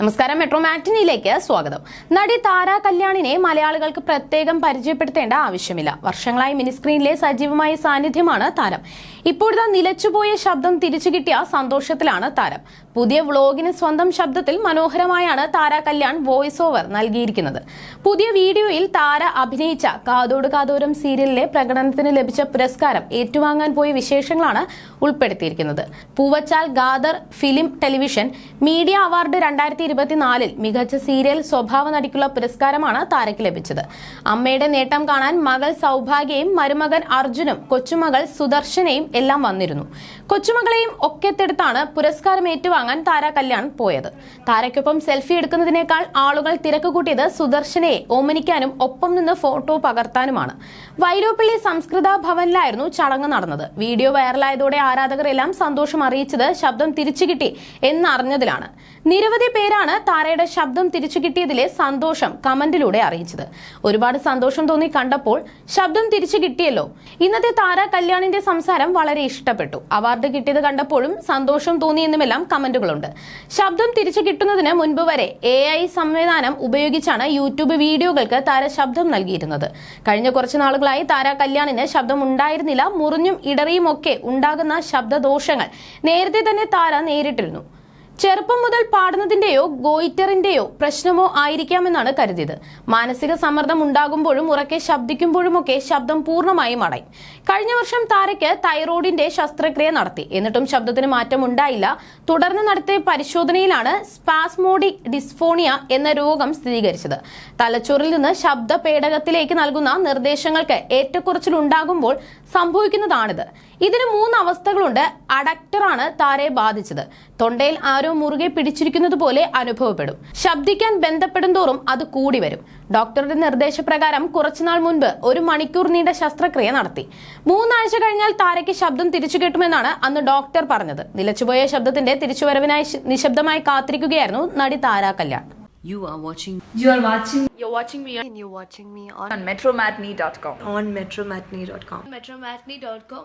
നമസ്കാരം മെട്രോ മാറ്റിനിയിലേക്ക് സ്വാഗതം. നടി താര കല്യാണിനെ മലയാളികൾക്ക് പ്രത്യേകം പരിചയപ്പെടുത്തേണ്ട ആവശ്യമില്ല. വർഷങ്ങളായി മിനിസ്ക്രീനിലെ സജീവമായ സാന്നിധ്യമാണ് താരം. ഇപ്പോഴത്തെ നിലച്ചുപോയ ശബ്ദം തിരിച്ചു കിട്ടിയ സന്തോഷത്തിലാണ് താരം. പുതിയ വ്ളോഗിന് സ്വന്തം ശബ്ദത്തിൽ മനോഹരമായാണ് താര കല്യാൺ വോയിസ് ഓവർ നൽകിയിരിക്കുന്നത്. പുതിയ വീഡിയോയിൽ താര അഭിനയിച്ച കാതോട് കാതോരം സീരിയലിലെ പ്രകടനത്തിന് ലഭിച്ച പുരസ്കാരം ഏറ്റുവാങ്ങാൻ പോയ വിശേഷങ്ങളാണ് ഉൾപ്പെടുത്തിയിരിക്കുന്നത്. Poovachal Khader film television media award രണ്ടായിരത്തി ഇരുപത്തിനാലിൽ മികച്ച സീരിയൽ സ്വഭാവ നടിക്കുള്ള പുരസ്കാരമാണ് താരയ്ക്ക് ലഭിച്ചത്. അമ്മയുടെ നേട്ടം കാണാൻ മകൾ സൗഭാഗ്യയും മരുമകൻ അർജുനും കൊച്ചുമകൾ സുദർശനയും എല്ലാം വന്നിരുന്നു. കൊച്ചുമകളെയും ഒക്കെത്തെടുത്താണ് പുരസ്കാരം ഏറ്റുവാങ്ങാൻ താര കല്യാൺ പോയത്. താരയ്ക്കൊപ്പം സെൽഫി എടുക്കുന്നതിനേക്കാൾ ആളുകൾ തിരക്ക് കൂട്ടിയത് സുദർശനയെ ഓമനിക്കാനും ഒപ്പം നിന്ന് ഫോട്ടോ പകർത്താനുമാണ്. വൈലോപ്പിള്ളി സംസ്കൃത ഭവനിലായിരുന്നു ചടങ്ങ് നടന്നത്. വീഡിയോ വൈറലായതോടെ ആരാധകർ എല്ലാം സന്തോഷം അറിയിച്ചത് ശബ്ദം തിരിച്ചു കിട്ടി എന്നറിഞ്ഞതിലാണ്. നിരവധി പേരാണ് താരയുടെ ശബ്ദം തിരിച്ചു കിട്ടിയതിലെ സന്തോഷം കമന്റിലൂടെ അറിയിച്ചത്. ഒരുപാട് സന്തോഷം തോന്നി കണ്ടപ്പോൾ ശബ്ദം തിരിച്ചു കിട്ടിയല്ലോ. ഇന്നത്തെ താര കല്യാണിന്റെ സംസാരം വളരെ ഇഷ്ടപ്പെട്ടു. അവാർഡ് കിട്ടിയത് കണ്ടപ്പോഴും സന്തോഷം തോന്നിയെന്നുമെല്ലാം കമന്റുകളുണ്ട്. ശബ്ദം തിരിച്ചു കിട്ടുന്നതിന് മുൻപ് വരെ എ ഐ സംവിധാനം ഉപയോഗിച്ചാണ് യൂട്യൂബ് വീഡിയോകൾക്ക് താര ശബ്ദം നൽകിയിരുന്നത്. കഴിഞ്ഞ കുറച്ച് നാളുകളായി താര കല്യാണിന് ശബ്ദം ഉണ്ടായിരുന്നില്ല മുറിഞ്ഞും ഇടറിയും ഒക്കെ ഉണ്ടാകുന്ന ശബ്ദദോഷങ്ങൾ നേരത്തെ തന്നെ താര നേരിട്ടിരുന്നു. ചെറുപ്പം മുതൽ പാടുന്നതിന്റെയോ ഗോയിറ്ററിന്റെയോ പ്രശ്നമോ ആയിരിക്കാമെന്നാണ് കരുതിയത്. മാനസിക സമ്മർദ്ദം ഉണ്ടാകുമ്പോഴും ഉറക്കെ ശബ്ദിക്കുമ്പോഴുമൊക്കെ ശബ്ദം പൂർണമായും അടയും. കഴിഞ്ഞ വർഷം താരയ്ക്ക് തൈറോയിഡിന്റെ ശസ്ത്രക്രിയ നടത്തി. എന്നിട്ടും ശബ്ദത്തിന് മാറ്റം ഉണ്ടായില്ല. തുടർന്ന് നടത്തിയ പരിശോധനയിലാണ് സ്പാസ്മോഡിക് ഡിസ്ഫോണിയ എന്ന രോഗം സ്ഥിരീകരിച്ചത്. തലച്ചോറിൽ നിന്ന് ശബ്ദ പേടകത്തിലേക്ക് നൽകുന്ന നിർദ്ദേശങ്ങൾക്ക് ഏറ്റക്കുറച്ചിൽ ഉണ്ടാകുമ്പോൾ സംഭവിക്കുന്നതാണിത്. ഇതിന് മൂന്ന് അവസ്ഥകളുണ്ട്. അഡക്ടറാണ് താരയെ ബാധിച്ചത്. തൊണ്ടയിൽ ആരോ മുറുകെ പിടിച്ചിരിക്കുന്നത് പോലെ അനുഭവപ്പെടും ശബ്ദിക്കാൻ ബന്ധപ്പെടും തോറും അത് കൂടി വരും ഡോക്ടറുടെ നിർദ്ദേശപ്രകാരം കുറച്ചുനാൾ മുൻപ് ഒരു മണിക്കൂർ നീണ്ട ശസ്ത്രക്രിയ നടത്തി മൂന്നാഴ്ച കഴിഞ്ഞാൽ താരയ്ക്ക് ശബ്ദം തിരിച്ചു കിട്ടുമെന്നാണ് അന്ന് ഡോക്ടർ പറഞ്ഞത് നിലച്ചുപോയ ശബ്ദത്തിന്റെ തിരിച്ചുവരവിനായി നിശബ്ദമായി കാത്തിരിക്കുകയായിരുന്നു നടി താര Kalyan You are watching You are watching You're watching me and you're watching me on, on metromatney.com. on metromatney.com. metromatney.com.